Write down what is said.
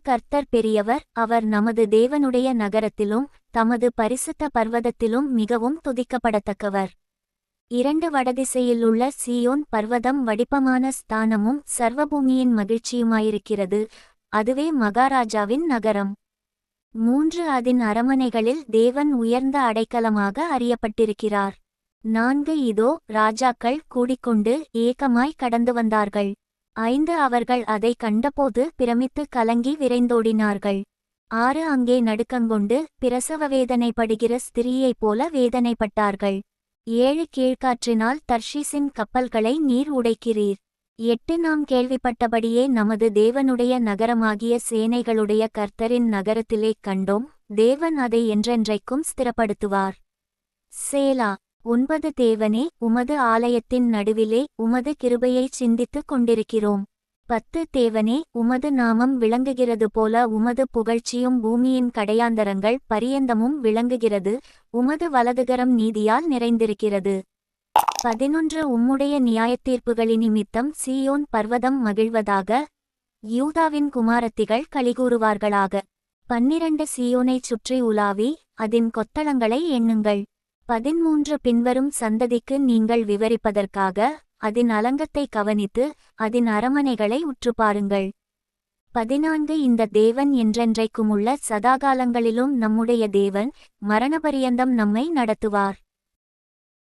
கர்த்தர் பெரியவர் அவர் நமது தேவனுடைய நகரத்திலும் தமது பரிசுத்த பர்வதத்திலும் மிகவும் துதிக்கப்படத்தக்கவர். இரண்டு வடதிசையிலுள்ள சீயோன் பர்வதம் வடிப்பமான ஸ்தானமும் சர்வபூமியின் மகிழ்ச்சியுமாயிருக்கிறது அதுவே மகாராஜாவின் நகரம். மூன்று அதன் அரமனைகளில் தேவன் உயர்ந்த அடைக்கலமாக அறியப்பட்டிருக்கிறார். நான்கு இதோ ராஜாக்கள் கூடிக்கொண்டு ஏக்கமாய் கடந்து வந்தார்கள். ஐந்து அவர்கள் அதை கண்டபோது பிரமித்து கலங்கி விரைந்தோடினார்கள். ஆறு அங்கே நடுக்கங்கொண்டு பிரசவ வேதனைப்படுகிற ஸ்திரீயைப் போல வேதனைப்பட்டார்கள். ஏழு கீழ்காற்றினால் தர்ஷீஸின் கப்பல்களை நீர் உடைக்கிறீர். எட்டு நாம் கேள்விப்பட்டபடியே நமது தேவனுடைய நகரமாகிய சேனைகளுடைய கர்த்தரின் நகரத்திலே கண்டோம் தேவன் அதை என்றென்றைக்கும் ஸ்திரப்படுத்துவார். சேலா ஒன்பது தேவனே உமது ஆலயத்தின் நடுவிலே உமது கிருபையைச் சிந்தித்துக் கொண்டிருக்கிறோம். பத்து தேவனே உமது நாமம் விளங்குகிறது போல உமது புகழ்ச்சியும் பூமியின் கடையாந்தரங்கள் பரியந்தமும் விளங்குகிறது. உமது வலதுகரம் நீதியால் நிறைந்திருக்கிறது. பதினொன்று உம்முடைய நியாயத்தீர்ப்புகளின் நிமித்தம் சீயோன் பர்வதம் மகிழ்வதாக யூதாவின் குமாரத்திகள் கலிகூறுவார்களாக பன்னிரண்டு சியோனைச் சுற்றி உலாவி அதன் கொத்தளங்களை எண்ணுங்கள். பதிமூன்று பின்வரும் சந்ததிக்கு நீங்கள் விவரிப்பதற்காக அதன் அலங்கத்தை கவனித்து அதன் அரமனைகளை உற்று பாருங்கள். பதினான்கு இந்த தேவன் என்றென்றைக்குமுள்ள சதாகாலங்களிலும் நம்முடைய தேவன் மரணபரியந்தம் நம்மை நடத்துவார்.